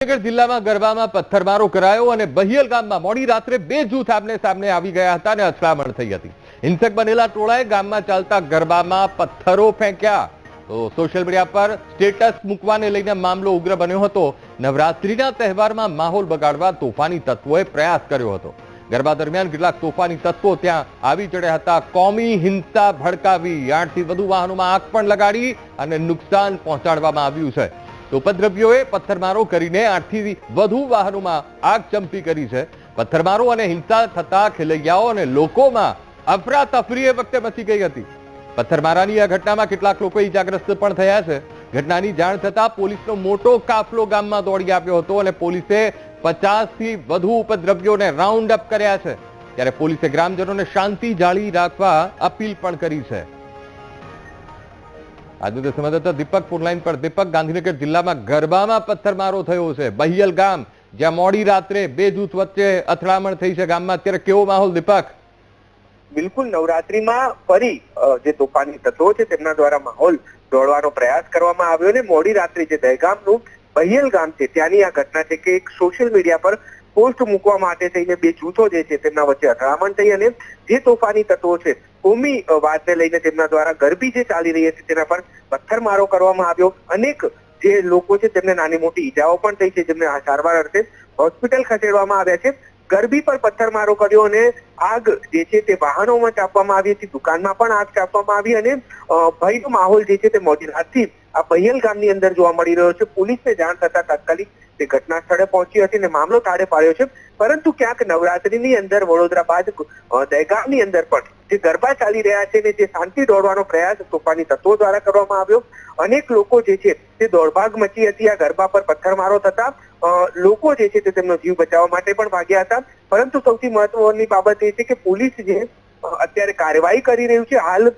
ગાંધીનગર જિલ્લામાં ગરબામાં પથ્થરમારો કરાયો અને બહિયલ ગામમાં મોડી રાત્રે બે જૂથ આમને સામને આવી ગયા હતા અને અથડામણ થઈ હતી. હિંસક બનેલા ટોળાએ ગામમાં ચાલતા ગરબામાં પથ્થરો ફેંક્યા. તો સોશિયલ મીડિયા પર સ્ટેટસ મૂકવાને લઈને મામલો ઉગ્ર બન્યો હતો. નવરાત્રીના તહેવારમાં માહોલ બગાડવા તોફાની તત્વોએ પ્રયાસ કર્યો હતો. ગરબા દરમિયાન કેટલાક તોફાની તત્વો ત્યાં આવી ચડ્યા હતા. કોમી, હિંસા, ભડકાવી, આઠથી વધુ વાહનોમાં આગ પણ લગાડી અને નુકસાન પહોંચાડવામાં આવ્યું છે. તો ઉપદ્રવ્યોએ પથ્થરમારો કરીને આઠથી વધુ વાહનોમાં આગ ચંપી કરી છે. પથ્થરમારો અને હિંસા થતા ખેલૈયાઓ અને લોકોમાં અફરાતફરી એ વખતે મચી ગઈ હતી. પથ્થરમારાની આ ઘટનામાં કેટલાક લોકો ઈજાગ્રસ્ત પણ થયા છે. ઘટનાની જાણ થતાં પોલીસનો મોટો કાફલો ગામમાં દોડી આવ્યો હતો અને પોલીસે પચાસથી વધુ ઉપદ્રવ્યોને રાઉન્ડ અપ કર્યા છે. ત્યારે પોલીસે ગ્રામજનોને શાંતિ જાળી રાખવા અપીલ પણ કરી છે. આજનો તે સંવાદદાતા દીપક ફોનલાઈન પર. દીપક ગાંધીનગર જિલ્લામાં ગરબામાં પથ્થરમારો થયો છે. બહિયલ ગામ, જ્યાં મોડી રાત્રે બે જૂથ વચ્ચે અથડામણ થઈ છે ગામમાં. અત્યારે કેવો માહોલ, દીપક? બિલકુલ, નવરાત્રીમાં ફરી જે તોફાની તત્વો છે તેમના દ્વારા માહોલ દોડવાનો પ્રયાસ કરવામાં આવ્યો ને મોડી રાત્રે જે દહેગામનું બહિયલ ગામ છે, ત્યાંની આ ઘટના છે કે એક સોશિયલ મીડિયા પર પોસ્ટ મૂકવા માટે થઈને બે જૂથો જે છે તેમના વચ્ચે અથડામણ થઈ અને જે તોફાની તત્વો છે કોમી અ, વાતને લઈને તેમના દ્વારા ગરબી જે ચાલી રહી હતી તેના પર પથ્થરમારો કરવામાં આવ્યો. અનેક જે લોકો છે તેમને નાની મોટી ઈજાઓ પણ થઈ છે જેમને સારવાર અર્થે હોસ્પિટલ ખસેડવામાં આવ્યા છે. ગરબી પર પથ્થરમારો કર્યો અને આગ જે છે તે વાહનોમાં ચાપવામાં આવી હતી દુકાનમાં પણ આગ ચાપવામાં આવી અને ભયનો માહોલ જે છે તે મોડી રાતથી આ બહિયલ ગામની અંદર જોવા મળી રહ્યો છે. પોલીસને જાણ થતા તાત્કાલિક તે ઘટના સ્થળે પહોંચી હતી અને મામલો તાળે પાડ્યો છે. પરંતુ ક્યાંક નવરાત્રીની અંદર વડોદરા બાદ દહેગામની અંદર પણ જે ગરબા ચાલી રહ્યા છે ને જે શાંતિ દોડવાનો પ્રયાસ તોફાની તત્વો દ્વારા કરવામાં આવ્યો. અનેક લોકો જે છે તે દોડભાગ મચી હતી, આ ગરબા પર પથ્થરમારો થતા. લોકો જે છે તે તેમનો જીવ બચાવવા માટે પણ ભાગ્યા હતા. પરંતુ સૌથી મહત્વની બાબત એ છે કે પોલીસ જે અત્યારે કાર્યવાહી કરી રહ્યું છે. હાલ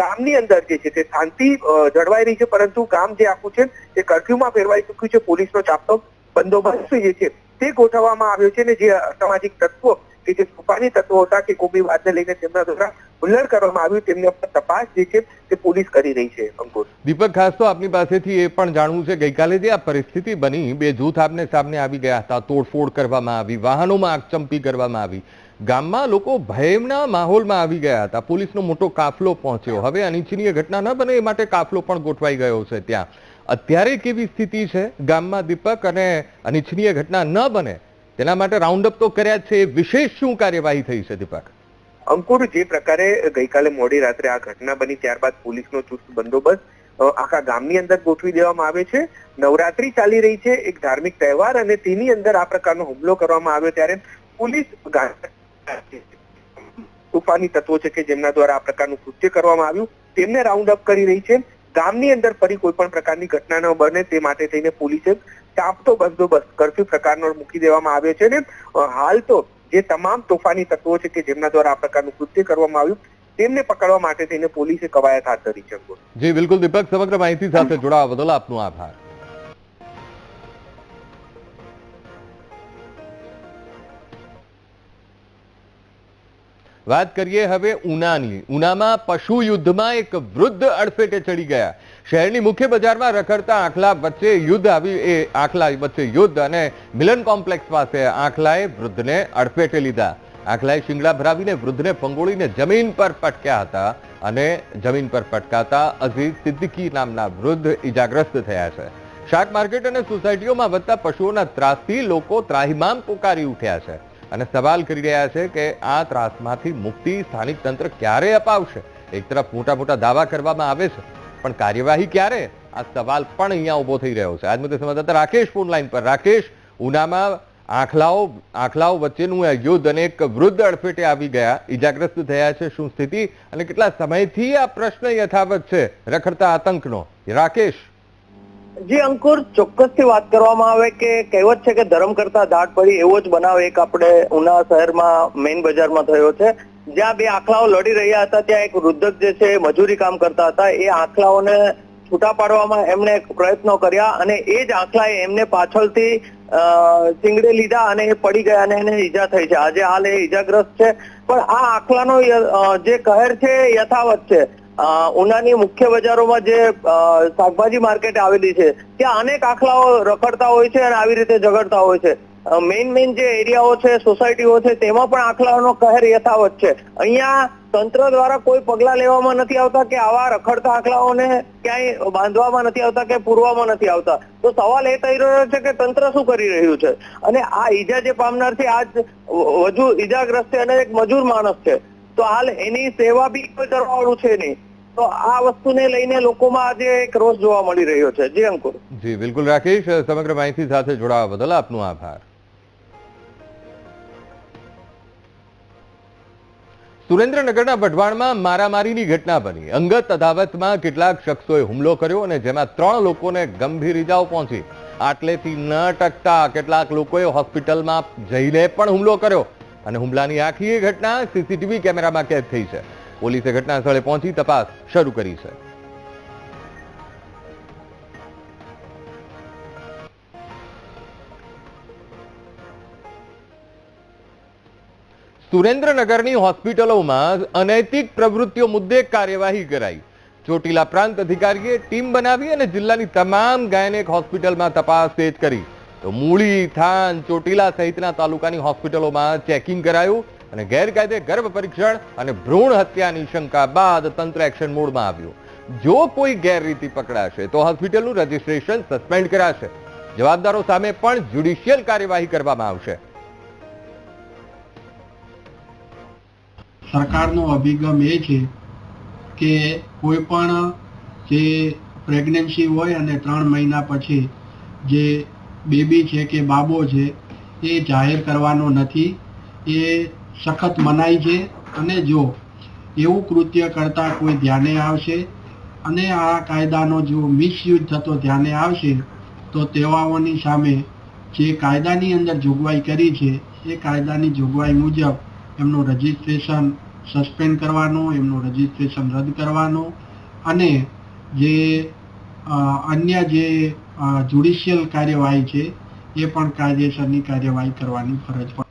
ગામની અંદર જે છે તે શાંતિ જળવાઈ રહી છે. પરંતુ ગામ જે આખું છે તે કર્ફ્યુમાં ફેરવાઈ ચૂક્યું છે. પોલીસનો ચાપતો બંદોબસ્ત જે છે તે ગોઠવવામાં આવ્યો છે ને જે સામાજિક તત્વો કે જે તત્વો હતા કે કોબીવાદને લઈને તેમના દ્વારા હુલ્લડ કરવામાં આવ્યું, તેમની ઉપર તપાસ જે છે તે પોલીસ કરી રહી છે, અંકુર. દીપક, ખાસ તો આપની પાસેથી એ પણ જાણવું છે, ગઈકાલે જે આ પરિસ્થિતિ બની, બે જૂથ આપને સામને આવી ગયા હતા. તોડફોડ કરવામાં આવી, વાહનોમાં આગચંપી કરવામાં આવી. ગામમાં લોકો ભયના માહોલમાં આવી ગયા હતા. પોલીસનો મોટો કાફલો પહોંચ્યો. હવે અનિચ્છનીય ઘટના ન બને એ માટે કાફલો પણ ગોઠવાઈ ગયો છે ત્યાં. અત્યારે કેવી સ્થિતિ છે ગામમાં દીપક અને અનિચ્છનીય ઘટના ન બને તેના માટે રાઉન્ડ તો કર્યા છે. વિશેષ શું કાર્યવાહી થઈ છે દીપક? અંકુર, જે પ્રકારે ગઈકાલે મોડી રાત્રે આ ઘટના બની, ત્યારબાદ પોલીસનો ચુસ્ત બંદોબસ્ત આખા ગામની અંદર ગોઠવી દેવામાં આવે છે. નવરાત્રી ચાલી રહી છે, એક ધાર્મિક તહેવાર અને તેની અંદર આ પ્રકારનો હુમલો કરવામાં આવ્યો ત્યારે પોલીસ તોફાની તત્વો છે કે જેમના દ્વારા આ પ્રકારનું કૃત્ય કરવામાં આવ્યું, તેમને રાઉન્ડ અપ કરી રહી છે. ગામની અંદર ફરી કોઈ પણ પ્રકારની ઘટના ન બને તે માટે થઈને પોલીસે ચાંપતો બંદોબસ્ત કરફ્યુ પ્રકારનો મૂકી દેવામાં આવ્યો છે ને હાલ તો જે તમામ તોફાની તત્વો છે કે જેમના દ્વારા આ પ્રકારનું કૃત્ય કરવામાં આવ્યું તેમને પકડવા માટે થઈને પોલીસે કવાયત હાથ ધરી છે જી બિલકુલ દીપક સમગ્ર માહિતી સાથે જોડાવા બદલ આપનો આભાર. વાત કરીએ હવે ઉનાની. ઉનામાં પશુ યુદ્ધમાં એક વૃદ્ધ અડફેટે ચડી ગયા. શહેરની મુખ્ય બજારમાં રખડતા આંખલા વચ્ચે યુદ્ધ આવી, એ આંખલા વચ્ચે યુદ્ધ અને મિલન કોમ્પ્લેક્સ પાસે આંખલાએ વૃદ્ધને અડફેટે લીધા. આંખલાએ શિંગડા ભરાવીને વૃદ્ધને પંગોળીને જમીન પર પટક્યા હતા અને જમીન પર પટકાતા અઝીઝ સિદ્દીકી નામના વૃદ્ધ ઈજાગ્રસ્ત થયા છે. શાક માર્કેટ અને સોસાયટીઓમાં વધતા પશુઓના ત્રાસથી લોકો ત્રાહિમામ પોકારી ઉઠ્યા છે. અને સવાલ કરી રહ્યા છે કે આ ત્રાસમાંથી મુક્તિ સ્થાનિક તંત્ર ક્યારે અપાવશે? એક તરફ મોટા મોટા દાવા કરવામાં આવે છે, પણ કાર્યવાહી ક્યારે? આ સવાલ પણ અહીંયા ઊભો થઈ રહ્યો છે. આજ મુદ્દે સંવાદદાતા રાકેશ ફોન લાઈન પર. રાકેશ, ઉનામાં આંખલાઓ આંખલાઓ વચ્ચેનું યુદ્ધ અને એક વૃદ્ધ અડફેટે આવી ગયા. ઈજાગ્રસ્ત થયા છે. શું સ્થિતિ? અને કેટલા સમયથી આ પ્રશ્ન યથાવત છે? રખડતા આતંકનો. રાકેશ. જી, અંકુર, ચોક્કસથી વાત કરવામાં આવે કે કહેવત છે કે ધર્મ કરતા દાટ પડી એવો જ બનાવ એક આપણે ઉના શહેરમાં, મેઇન બજારમાં થયો છે. જ્યાં બે આખલાઓ લડી રહ્યા હતા, ત્યાં એક વૃદ્ધક જે છે મજૂરી કામ કરતા હતા. એ આંખલાઓને છૂટા પાડવામાં એમણે પ્રયત્નો કર્યા અને એ જ આખલાએ એમને પાછળથી ચીંગડે લીધા અને એ પડી ગયા અને એને ઈજા થઈ છે. આજે હાલ એ ઈજાગ્રસ્ત છે. પણ આ આંખલાનો જે કહેર છે યથાવત છે. ઉનાની મુખ્ય બજારોમાં જે શાકભાજી માર્કેટ આવેલી છે, ત્યાં અનેક આખલાઓ રખડતા હોય છે અને આવી રીતે ઝઘડતા હોય છે. મેઇન મેઇન જે એરિયાઓ છે સોસાયટીઓ છે, તેમાં પણ આખલાઓનો કહેર યથાવત છે. અહીંયા તંત્ર દ્વારા કોઈ પગલા લેવામાં નથી આવતા કે આવા રખડતા આખલાઓને ક્યાંય બાંધવામાં નથી આવતા કે પૂરવામાં નથી આવતા. તો સવાલ એ થઈ રહ્યો છે કે તંત્ર શું કરી રહ્યું છે? અને આ ઈજા જે પામનાર છે આ વધુ ઈજાગ્રસ્ત છે અને એક મજૂર માણસ છે. તો હાલ એની સેવા બી કોઈ કરવાનું છે નહીં. તો આ વસ્તુને લઈને લોકોમાં આજે એક રોષ જોવા મળી રહ્યો છે. જી અંકુર. જી, બિલકુલ રાકેશ, સમગ્ર માહિતી સાથે જોડાવા બદલ આપનો આભાર. સુરેન્દ્રનગરના વઢવાણમાં મારામારીની ઘટના બની. અંગત અદાવતમાં કેટલાક શખ્સોએ હુમલો કર્યો અને જેમાં ત્રણ લોકોને ગંભીર ઇજાઓ પહોંચી. આટલેથી ન ટકતા કેટલાક લોકોએ હોસ્પિટલમાં જઈને પણ હુમલો કર્યો. અને હુમલાની આખી ઘટના સીસીટીવી કેમેરામાં કેદ થઈ છે. પોલીસે ઘટના સ્થળે પહોંચી તપાસ શરૂ કરી છે. સુરેન્દ્રનગરની હોસ્પિટલોમાં અનૈતિક પ્રવૃત્તિઓ મુદ્દે કાર્યવાહી કરાઈ. ચોટીલા પ્રાંત અધિકારીએ ટીમ બનાવી અને જિલ્લાની તમામ ગાયનેક હોસ્પિટલમાં તપાસ તેજ કરી. તો મૂળી થાન ચોટીલા સહિતના તાલુકાની હોસ્પિટલોમાં ચેકિંગ કરાયું અને ગેરકાયદે ગર્ભ પરીક્ષણ અને ભ્રૂણ હત્યાની શંકા બાદ તંત્ર એક્શન મોડમાં આવ્યું. જો કોઈ ગેરરીતિ પકડાશે તો હોસ્પિટલનું રજીસ્ટ્રેશન સસ્પેન્ડ કરાશે. જવાબદારો સામે પણ જ્યુડિશિયલ કાર્યવાહી કરવામાં આવશે. સરકારનો અભિગમ એ છે કે કોઈ પણ જે પ્રેગ્નન્સી હોય અને ત્રણ મહિના પછી જે બેબી છે કે બાબો છે, એ જાહેર કરવાનો નથી. એ સખત મનાય છે અને જો એવું કૃત્ય કરતા કોઈ ધ્યાને આવશે અને આ કાયદાનો જો મિસયુઝ થતો ધ્યાને આવશે, તો તેવાઓની સામે જે કાયદાની અંદર જોગવાઈ કરી છે, એ કાયદાની જોગવાઈ મુજબ એમનું રજિસ્ટ્રેશન સસ્પેન્ડ કરવાનું, એમનું રજિસ્ટ્રેશન રદ કરવાનું અને જે અન્ય જે જ્યુડિશિયલ કાર્યવાહી છે, એ પણ કાયદેસરની કાર્યવાહી કરવાની ફરજ પણ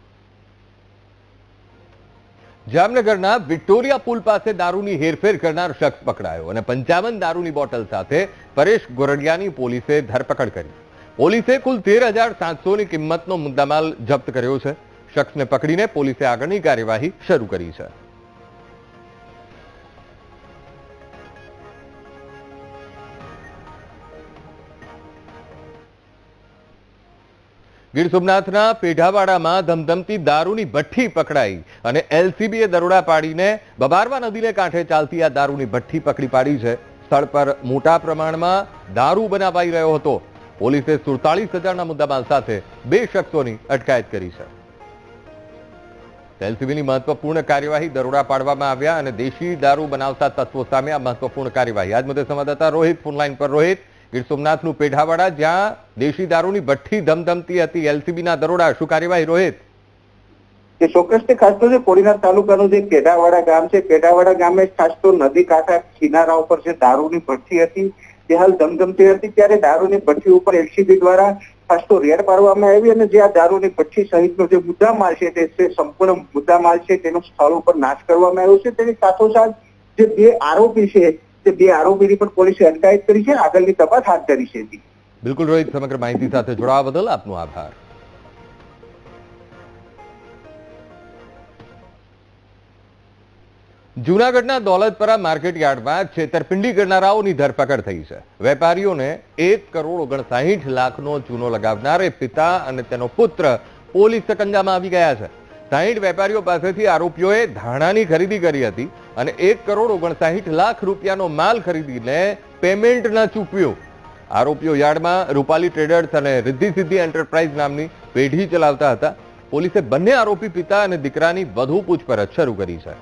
જામનગરના વિક્ટોરિયા પુલ પાસે દારૂની હેરફેર કરનાર શખ્સ પકડાયો અને પંચાવન દારૂની બોટલ સાથે પરેશ ગોરડિયાની પોલીસે ધરપકડ કરી. પોલીસે કુલ તેર હજાર સાતસોની કિંમતનો મુદ્દામાલ જપ્ત કર્યો છે. શખ્સને પકડીને પોલીસે આગળની કાર્યવાહી શરૂ કરી છે. ગીર સોમનાથના પેઢાવાડામાં ધમધમતી દારૂની ભઠ્ઠી પકડાઈ અને એલસીબીએ દરોડા પાડીને બબારવા નદીને કાંઠે ચાલતી આ દારૂની ભઠ્ઠી પકડી પાડી છે. સ્થળ પર મોટા પ્રમાણમાં દારૂ બનાવાઈ રહ્યો હતો. પોલીસે સુડતાલીસ હજારના મુદ્દામાલ સાથે બે શખ્સોની અટકાયત કરી છે. એલસીબીની મહત્વપૂર્ણ કાર્યવાહી દરોડા પાડવામાં આવ્યા અને દેશી દારૂ બનાવતા તત્વો સામે આ મહત્વપૂર્ણ કાર્યવાહી. આજ મુદ્દે સંવાદદાતા રોહિત, ફોનલાઈન પર રોહિત ગીર સોમનાથનું પેઢાવાડા, જ્યાં દેશી દારૂની ભઠ્ઠી ધમધમતી હતી. એલસીબીના દરોડા શું કાર્યવાહી રોહિત? કે ચોક્કસથી ખાસ તો જે કોડીનાર તાલુકાનું જે પેઢાવાડા ગામ છે, પેઢાવાડા ગામે ખાસ તો નદી કાંઠા કિનારા ઉપર જે દારૂની ભઠ્ઠી હતી તે હાલ ધમધમતી હતી, ત્યારે દારૂની ભઠ્ઠી ઉપર એલસીબી દ્વારા ખાસ તો રેડ પાડવામાં આવી અને જે આ દારૂની ભઠ્ઠી સહિતનો જે મુદ્દામાલ છે તે સંપૂર્ણ મુદ્દામાલ છે, તેનો સ્થળ ઉપર નાશ કરવામાં આવ્યો છે. તેની સાથોસાથ જે બે આરોપી છે તે બે આરોપીની પણ પોલીસે અટકાયત કરી છે, આગળની તપાસ હાથ ધરી છે બિલકુલ રોહિત, સમગ્ર માહિતી સાથે જોડાવા બદલ આપનો આભાર. જૂનાગઢના દોલતપરા માર્કેટ યાર્ડમાં છેતરપિંડી કરનારાઓની ધરપકડ થઈ છે. વેપારીઓને એક કરોડ ઓગણસાહીઠ લાખનો ચૂનો લગાવનારે પિતા અને તેનો પુત્ર પોલીસ સકંજામાં આવી ગયા છે. સાહીઠ વેપારીઓ પાસેથી આરોપીઓએ ધાણાની ખરીદી કરી હતી. અને એક કરોડ ઓગણસાહીઠ લાખ રૂપિયાનો માલ ખરીદીને પેમેન્ટ ન ચૂકવ્યું. આરોપીઓ યાર્ડમાં રૂપાલી ટ્રેડર્સ અને રિદ્ધિ સિદ્ધિ એન્ટરપ્રાઇઝ નામની પેઢી ચલાવતા હતા. પોલીસે બંને આરોપી પિતા અને દીકરાની વધુ પૂછપરછ શરૂ કરી છે.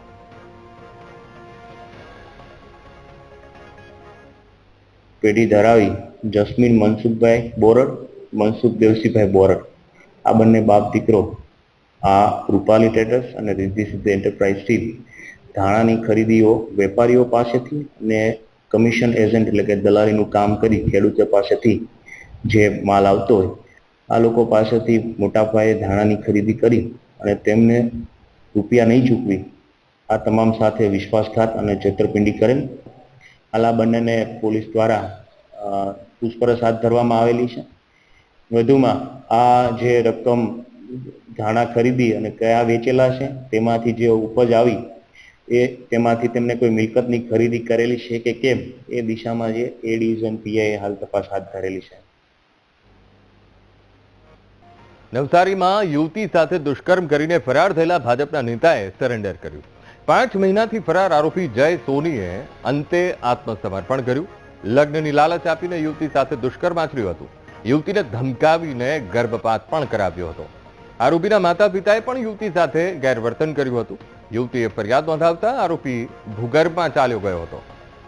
પેઢી ધરાવી જસ્મીન મનસુખભાઈ બોરડ, મનસુખ દેવસીભાઈ બોરડ. આ બંને બાપ દીકરો આ રૂપાલી ટ્રેડર્સ અને રિદ્ધિ સિદ્ધિ એન્ટરપ્રાઇઝથી ધાણાની ખરીદીઓ વેપારીઓ પાસેથી અને કમિશન એજન્ટ એટલે કે દલાલીનું કામ કરી ખેડૂતો પાસેથી જે માલ આવતો હોય, આ લોકો પાસેથી મોટા પાયે ધાણાની ખરીદી કરી અને તેમને રૂપિયા નહીં ચૂકવી. આ તમામ સાથે વિશ્વાસઘાત અને છેતરપિંડી કરેલ. આલા બંનેને પોલીસ દ્વારા પૂછપરછ હાથ ધરવામાં આવેલી છે. વધુમાં આ જે રકમ ધાણા ખરીદી અને કયા વેચેલા છે તેમાંથી જે ઉપજ આવી એ તેમાંથી તેમને કોઈ મિલકતની ખરીદી કરેલી છે કે કેમ? એ દિશામાં જે એ ડિવિઝન પીઆઈએ હાલ તપાસ હાથ ધરેલી છે. નવસારીમાં યુવતી સાથે દુષ્કર્મ કરીને ફરાર થયેલા ભાજપના નેતાએ સરેન્ડર કર્યું. પાંચ મહિનાથી ફરાર આરોપી જય સોનીએ અંતે આત્મસમર્પણ કર્યું. લગ્નની લાલચ આપીને યુવતી સાથે દુષ્કર્મ આચર્યું હતું. યુવતીને ધમકાવીને ગર્ભપાત પણ કરાવ્યો હતો. આરોપીના માતા પિતાએ પણ યુવતી સાથે ગેરવર્તન કર્યું હતું. યુવતીએ ફરિયાદ નોંધાવતા આરોપી ભૂગર્ભમાં ચાલ્યો ગયો હતો.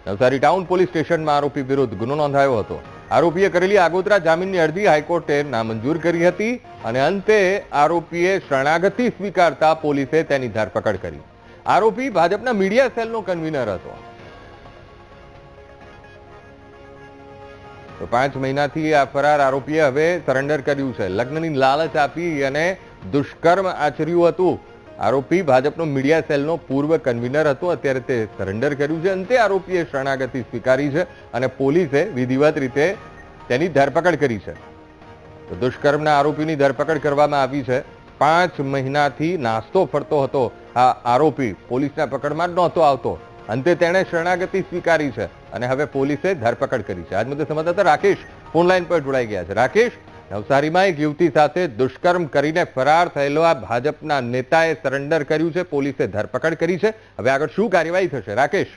નવસારી ટાઉન પોલીસ સ્ટેશનમાં આરોપી વિરુદ્ધ ગુનો નોંધાયો હતો. આરોપીએ કરેલી આગોતરા જામીનની અરજી હાઈકોર્ટે નામંજૂર કરી હતી અને અંતે આરોપીએ શરણાગતિ સ્વીકારતા પોલીસે તેની ધરપકડ કરી. આરોપી ભાજપના મીડિયા સેલનો કન્વીનર હતો. તો પાંચ મહિનાથી આ ફરાર આરોપીએ હવે સરેન્ડર કર્યું છે. લગ્નની લાલચ આપી અને દુષ્કર્મ આચર્યું હતું. આરોપી ભાજપનો મીડિયા સેલનો પૂર્વ કન્વીનર હતો. અત્યારે તે સરેન્ડર કર્યું છે. અંતે આરોપીએ શરણાગતિ સ્વીકારી છે અને પોલીસે વિધિવત રીતે તેની ધરપકડ કરી છે. તો દુષ્કર્મના આરોપીની ધરપકડ કરવામાં આવી છે. પાંચ મહિનાથી નાસ્તો ફરતો હતો. આ આરોપી પોલીસના પકડમાં નહોતો આવતો. અંતે તેણે શરણાગતિ સ્વીકારી છે અને હવે પોલીસે ધરપકડ કરી છે. આજ મુદ્દે સંવાદદાતા રાકેશ ફોનલાઈન પર જોડાઈ ગયા છે. રાકેશ નવસારીમાં એક યુવતી સાથે દુષ્કર્મ કરીને ફરાર થયેલો આ ભાજપના નેતાએ સરેન્ડર કર્યું છે, પોલીસે ધરપકડ કરી છે. હવે આગળ શું કાર્યવાહી થશે? રાકેશ?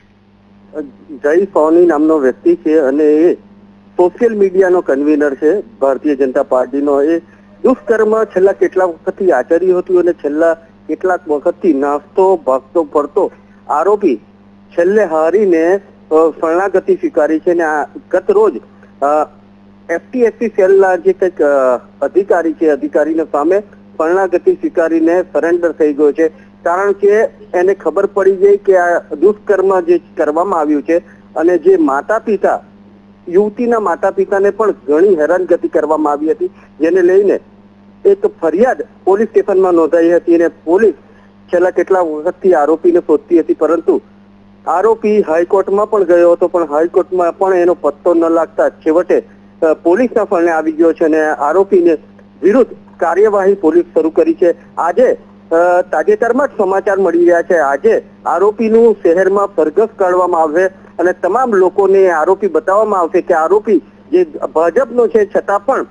જય સોની નામનો વ્યક્તિ છે અને એ સોશિયલ મીડિયાનો કન્વીનર છે, ભારતીય જનતા પાર્ટીનો. એ દુષ્કર્મ છેલ્લા કેટલા વખતથી આચર્યું હતું અને છેલ્લા કેટલાક વખતથી નાસ્તો, ભાગતો, ફરતો આરોપી છેલ્લે હારીને શરણાગતિ સ્વીકારી છે અને આ ગત રોજ એફટીએસસી સેલના જે કંઈક અધિકારી છે, અધિકારીને સામે શરણાગતિ સ્વીકારીને સરેન્ડર થઈ ગયો છે. કારણ કે એને ખબર પડી ગઈ કે આ દુષ્કર્મ જે કરવામાં આવ્યું છે અને જે માતા પિતા યુવતીના માતા પિતાને પણ ઘણી હેરાનગતિ કરવામાં આવી હતી, જેને લઈને એક ફરિયાદ પોલીસ સ્ટેશનમાં નોંધાઈ હતી અને પોલીસ છેલ્લા કેટલા વખતથી આરોપીને શોધતી હતી, પરંતુ આરોપી હાઈકોર્ટમાં પણ ગયો હતો, પણ હાઈકોર્ટમાં પણ એનો પત્તો ન લાગતા છેવટે પોલીસના ફરણે આવી ગયો છે અને આરોપીને વિરુદ્ધ કાર્યવાહી પોલીસ શરૂ કરી છે. આજે તાજેતરમાં જ સમાચાર મળી રહ્યા છે. આજે આરોપીનું શહેરમાં સરઘસ કાઢવામાં આવશે અને તમામ લોકોને આરોપી બતાવવામાં આવશે કે આરોપી જે ભાજપનો છે, છતાં પણ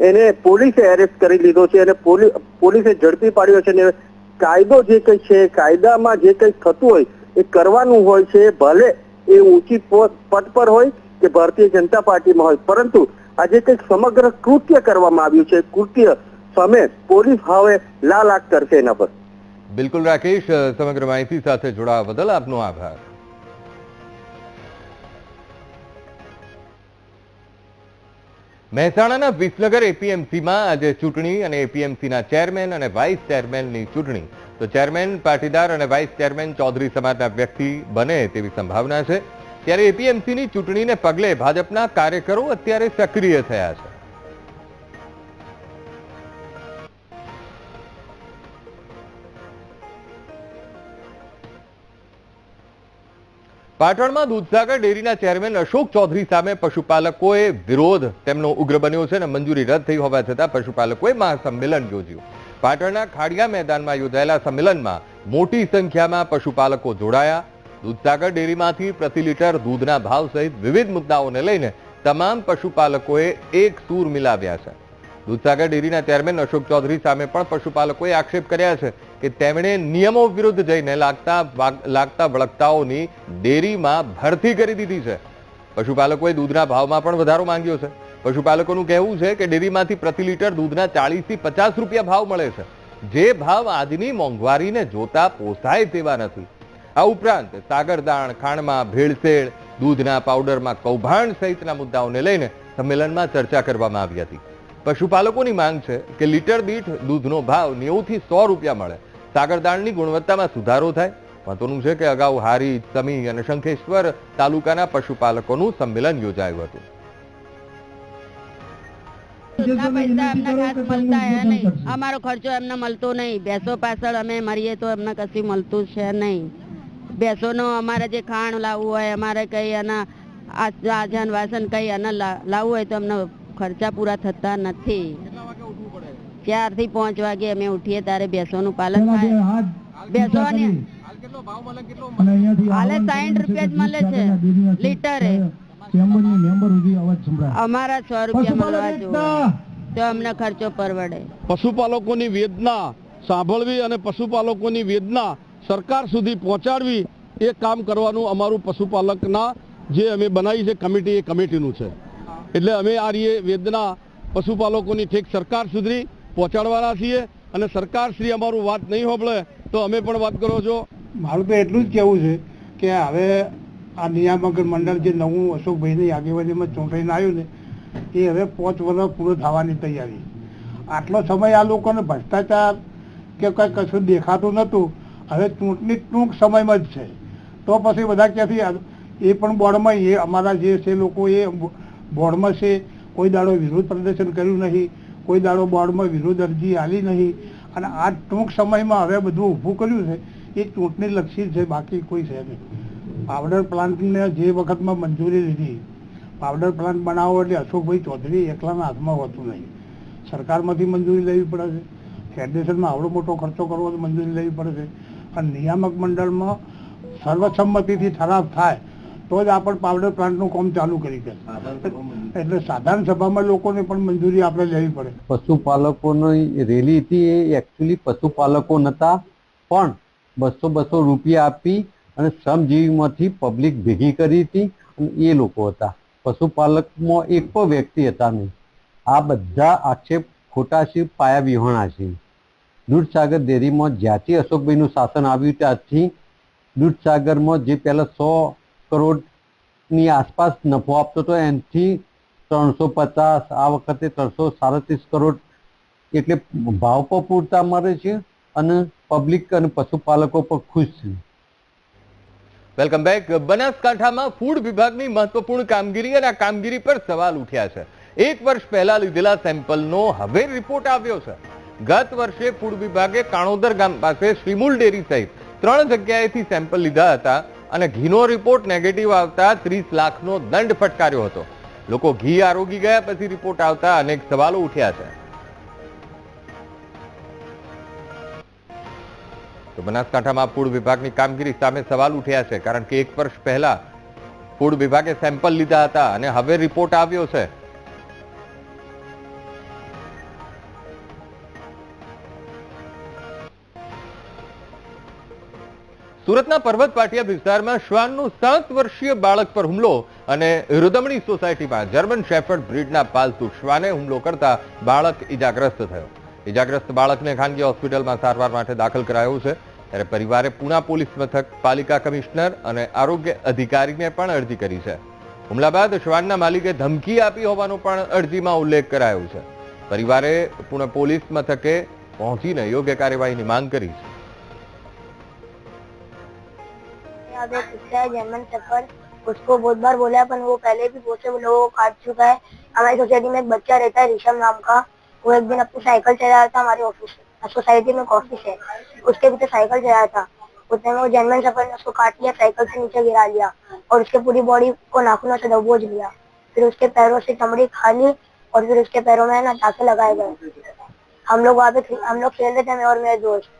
એને પોલીસે એરેસ્ટ કરી લીધો છે અને પોલી- પોલીસે ઝડપી પાડ્યો છે અને કાયદો જે કંઈ છે, કાયદામાં જે કંઈ થતું હોય એ કરવાનું હોય છે. ભલે એ ઊંચી પદ પર હોય કે ભારતીય જનતા પાર્ટીમાં હોય. પરંતુ આજે કંઈક સમગ્ર કૃત્ય કરવામાં આવ્યું છે. કૃત્ય સામે પોલીસ હવે લાલ આંખ કરશે એના પર. બિલકુલ રાકેશ સમગ્ર માહિતી સાથે જોડાવા બદલ આપનો આભાર. મહેસાણાના વિસનગર એપીએમસીમાં આજે ચૂંટણી અને એપીએમસીના ચેરમેન અને વાઇસ ચેરમેનની ચૂંટણી. તો ચેરમેન, પાટીદાર અને વાઇસ ચેરમેન ચૌધરી સમાજના વ્યક્તિ બને તેવી સંભાવના છે. ત્યારે એપીએમસીની ચૂંટણીને પગલે ભાજપના કાર્યકરો અત્યારે સક્રિય થયા છે. પાટણમાં દૂધસાગર ડેરીના ચેરમેન અશોક ચૌધરી સામે પશુપાલકોએ વિરોધ. તેમનો ઉગ્ર બન્યો છે અને મંજૂરી રદ થઈ હોવા છતાં પશુપાલકોએ મહાસંમેલન યોજ્યું. પાટણના ખાડિયા મેદાનમાં યોજાયેલા સંમેલનમાં મોટી સંખ્યામાં પશુપાલકો જોડાયા. દૂધસાગર ડેરીમાંથી પ્રતિ લીટર દૂધના ભાવ સહિત વિવિધ મુદ્દાઓને લઈને તમામ પશુપાલકોએ એક સૂર મિલાવ્યા છે. દૂધસાગર ડેરીના ચેરમેન અશોક ચૌધરી સામે પણ પશુપાલકોએ આક્ષેપ કર્યા છે કે તેમણે નિયમો વિરુદ્ધ જઈને લાગતા લાગતા વળગતાઓની ડેરીમાં ભરતી કરી દીધી છે. પશુપાલકોએ દૂધના ભાવમાં પણ વધારો માંગ્યો છે. પશુપાલકોનું કહેવું છે કે ડેરીમાંથી પ્રતિ લીટર દૂધના ચાળીસથી પચાસ રૂપિયા ભાવ મળે છે. જે ભાવ આજની મોંઘવારીને જોતા પોસાય તેવા નથી. આ ઉપરાંત સાગરદાણ ખાણમાં ભેળસેળ દૂધના પાવડરમાં કૌભાંડ સહિતના મુદ્દાઓને લઈને સંમેલનમાં ચર્ચા કરવામાં આવી હતી. પશુપાલકોની માંગ છે કે લીટર દીઠ દૂધનો ભાવ નેવુંથી સો રૂપિયા મળે. સાગરદાણની ગુણવત્તામાં સુધારો થાય. મહત્વનું છે કે અગાઉ હારી સમી અને શંખેશ્વર તાલુકાના પશુપાલકોનું સંમેલન યોજાયું હતું. અમારો ખર્ચો એમને મળતો નહીં. ભેંસો પાછળ અમે મરીએ તો એમને કશું મળતું છે નહીં. ભેંસોનો અમારે જે ખાણ લાવવું હોય અમારે કંઈ એના આ વાસન કંઈ અને લાવવું હોય તો અમને ખર્ચા પૂરા થતા નથી. ચારથી પાંચ વાગે અમે ઉઠીએ ત્યારે ભેંસોનું પાલન થાય. ભેંસોની હાલે સાઠ રૂપિયા જ મળે છે લીટરે. અમારા સો રૂપિયા મળવા જોઈએ તો અમને ખર્ચો પરવડે. પશુપાલકોની વેદના સાંભળવી અને પશુપાલકોની વેદના સરકાર સુધી પહોંચાડવી એ કામ કરવાનું અમારું પશુપાલકના જે અમે બનાવી છે કમિટી, એ કમિટીનું છે. એટલે અમે આ રીએ વેદના પશુપાલકોની ઠેક સરકાર સુધી પહોંચાડવાના છીએ અને સરકાર શ્રી અમારું વાત નહીં હોબળે તો અમે પણ વાત કરો છો. મારું તો એટલું જ કહેવું છે કે હવે આ નિયામક મંડળ જે નવું અશોકભાઈની આગેવાનીમાં ચૂંટાઈને આવ્યું ને, એ હવે પાંચ વર્ષ પૂરો થવાની તૈયારી આટલો સમય આ લોકોને ભ્રષ્ટાચાર કે કંઈ કશું દેખાતું નહોતું હવે ચૂંટણી ટૂંક સમયમાં જ છે. તો પછી બધા ક્યાંથી એ પણ બોર્ડમાં એ અમારા જે છે લોકો એ બોર્ડમાં છે. કોઈ દાડો વિરોધ પ્રદર્શન કર્યું નહીં. કોઈ દાડો બોર્ડમાં વિરોધ અરજી આલી નહીં. અને આ ટૂંક સમયમાં હવે બધું ઊભું કર્યું છે. એ ચૂંટણી લક્ષી છે, બાકી કોઈ છે નહીં. પાવડર પ્લાન્ટને જે વખતમાં મંજૂરી લીધી. પાવડર પ્લાન્ટ બનાવો એટલે અશોકભાઈ ચૌધરી એકલાના હાથમાં હોતું નહીં. સરકારમાંથી મંજૂરી લેવી પડે છે. ફેડરેશનમાં આવડો મોટો ખર્ચો કરવો તો મંજૂરી લેવી પડે છે. અને નિયામક મંડળમાં સર્વસંમતિથી ઠરાવ થાય તો જ આપણે પાવડર પ્લાન્ટનું કામ ચાલુ કરી દે. એટલે સાધારણ સભામાં લોકોને પણ મંજૂરી આપણે લેવી પડે. પશુપાલકોની રેલી હતી એ એકચ્યુઅલી પશુપાલકો નહોતા પણ બસો બસો રૂપિયા આપી અને શ્રમજીવીમાંથી પબ્લિક ભેગી કરી હતી અને એ લોકો હતા. પશુપાલકમાં એક પણ વ્યક્તિ હતા નહીં. આ બધા આક્ષેપ ખોટા છે પાયા વિહોણા છે. દૂધસાગર ડેરીમાં જ્યાંથી અશોકભાઈનું શાસન આવ્યું ત્યાંથી દૂધસાગરમાં જે પહેલાં સો કરોડની આસપાસ નફો આપતો હતો, એનાથી ત્રણસો પચાસ, આ વખતે ત્રણસો સાડત્રીસ કરોડ એટલે ભાવ પણ પૂરતા મળે છે અને પબ્લિક અને પશુપાલકો પણ ખુશ છે. Welcome back. બનાસકાંઠામાં ફૂડ વિભાગની મહત્વપૂર્ણ કામગીરી અને આ કામગીરી પર સવાલ ઉઠ્યા છે. એક વર્ષ પહેલા લીધેલા સેમ્પલનો હવે રિપોર્ટ આવ્યો છે. ગત વર્ષે ફૂડ વિભાગે કાણોદર ગામ પાસે શ્રીમુલ ડેરી સહિત ત્રણ જગ્યાએથી સેમ્પલ લીધા હતા અને ઘીનો રિપોર્ટ નેગેટિવ આવતા ત્રીસ લાખનો દંડ ફટકાર્યો હતો. લોકો ઘી આરોગી ગયા પછી રિપોર્ટ આવતા અનેક સવાલો ઉઠ્યા છે. તો બનાસકાંઠામાં ફૂડ વિભાગની કામગીરી સામે સવાલ ઉઠ્યા છે, કારણ કે એક વર્ષ પહેલા ફૂડ વિભાગે સેમ્પલ લીધા હતા અને હવે રિપોર્ટ આવ્યો છે. સુરતના પર્વત પાટિયા વિસ્તારમાં શ્વાનનું સાત વર્ષીય બાળક પર હુમલો અને રુદમણી સોસાયટીમાં જર્મન શેફર્ડ બ્રીડના પાલતુ શ્વાને હુમલો કરતા બાળક ઈજાગ્રસ્ત થયો. ઈજાગ્રસ્ત બાળકને ખાનગી હોસ્પિટલમાં સારવાર માટે દાખલ કરાયો છે. ત્યારે પરિવારે પુણા પોલીસ મથક, પાલિકા કમિશનર અને આરોગ્ય અધિકારીને પણ અરજી કરી છે. હુમલા બાદ શ્વાનના માલિકે ધમકી આપી હોવાનો પણ અરજીમાં ઉલ્લેખ કરાયો છે. પરિવારે પુણે પોલીસ મથકે પહોંચીને યોગ્ય કાર્યવાહીની માંગ કરી છે. यहाँ पे कुत्ता है जर्मन शेफर्ड उसको बहुत बार बोला है, पर वो पहले भी बहुत से लोगों को काट चुका है। हमारी सोसाइटी में एक बच्चा रहता है ऋषभ नाम का। वो एक दिन अपनी साइकिल चला रहा था हमारे ऑफ़िस सोसाइटी में ऑफ़िस है। उसके पीछे साइकिल चला था। उतने में वो जर्मन शेफर्ड ने उसको काट लिया, साइकिल से नीचे गिरा लिया और उसके पूरी बॉडी को नाखूनों से दबोच लिया। फिर उसके पैरों से चमड़ी खा ली और फिर उसके पैरों में ना टाके लगाए गए। हम लोग वहाँ पे हम लोग खेल रहे थे, मैं और मेरे दोस्त।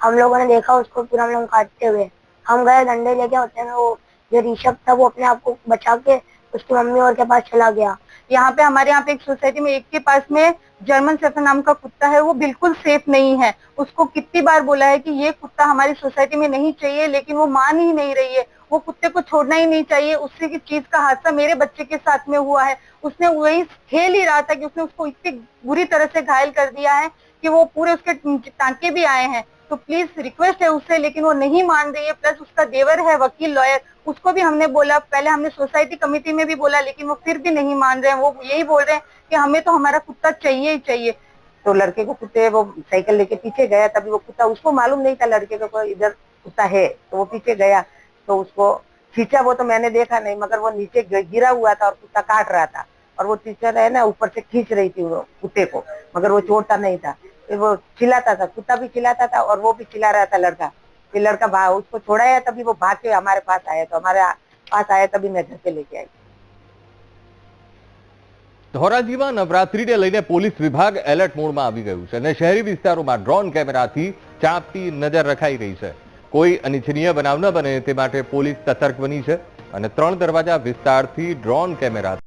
हम लोगों ने देखा उसको पूरा हम लोग काटते हुए। हम गए, डंडे लेके होते में वो जो ऋषभ था, वो अपने आप को बचा के उसकी मम्मी और के पास चला गया। यहाँ पे हमारे यहाँ पे एक सोसाइटी में एक के पास में जर्मन शेफर्ड नाम का कुत्ता है, वो बिल्कुल सेफ़ नहीं है। उसको कितनी बार बोला है कि ये कुत्ता हमारी सोसाइटी में नहीं चाहिए, लेकिन वो मान ही नहीं रही है। वो कुत्ते को छोड़ना ही नहीं चाहिए, उससे किस चीज़ का हादसा मेरे बच्चे के साथ में हुआ है। उसने वही खेल ही रहा था कि उसने उसको इतनी बुरी तरह से घायल कर दिया है कि वो पूरे उसके टांके भी आए हैं। तो प्लीज़ रिक्वेस्ट है उससे, लेकिन वो नहीं मान रही है। प्लस उसका देवर है, वकील लॉयर उसको भी हमने बोला, पहले हमने सोसाइटी कमेटी में भी बोला, लेकिन वो फिर भी नहीं मान रहे हैं। वो यही बोल रहे हैं कि हमें तो हमारा कुत्ता चाहिए ही चाहिए। तो लड़के को कुत्ते, वो साइकिल लेके पीछे गया, तभी वो कुत्ता, उसको मालूम नहीं था लड़के को इधर कुत्ता है तो वो पीछे गया। तो उसको खींचा, वो तो मैंने देखा नहीं, मगर वो नीचे गिरा हुआ था और कुत्ता काट रहा था। और वो टीचर है ना, ऊपर से खींच रही थी वो कुत्ते को, मगर वो छोड़ता नहीं था। फिर वो चिल्लाता था कुत्ता भी चिल्लाता था और वो भी चिल्ला रहा था लड़का फिर लड़का भाग उसको छोड़ाया तभी वो भाग के हमारे पास आया तो हमारे पास आया तभी मैं घर पे लेके आई ધોરાજીમાં નવરાત્રીને લઈને પોલીસ વિભાગ એલર્ટ મોડમાં આવી ગયું છે અને શહેરી વિસ્તારોમાં ડ્રોન કેમેરાથી ચાંપતી નજર રખાઈ રહી છે કોઈ અનિચ્છનીય બનાવ ન બને તે માટે પોલીસ સતર્ક બની છે અને ત્રણ દરવાજા વિસ્તારથી ડ્રોન કેમેરા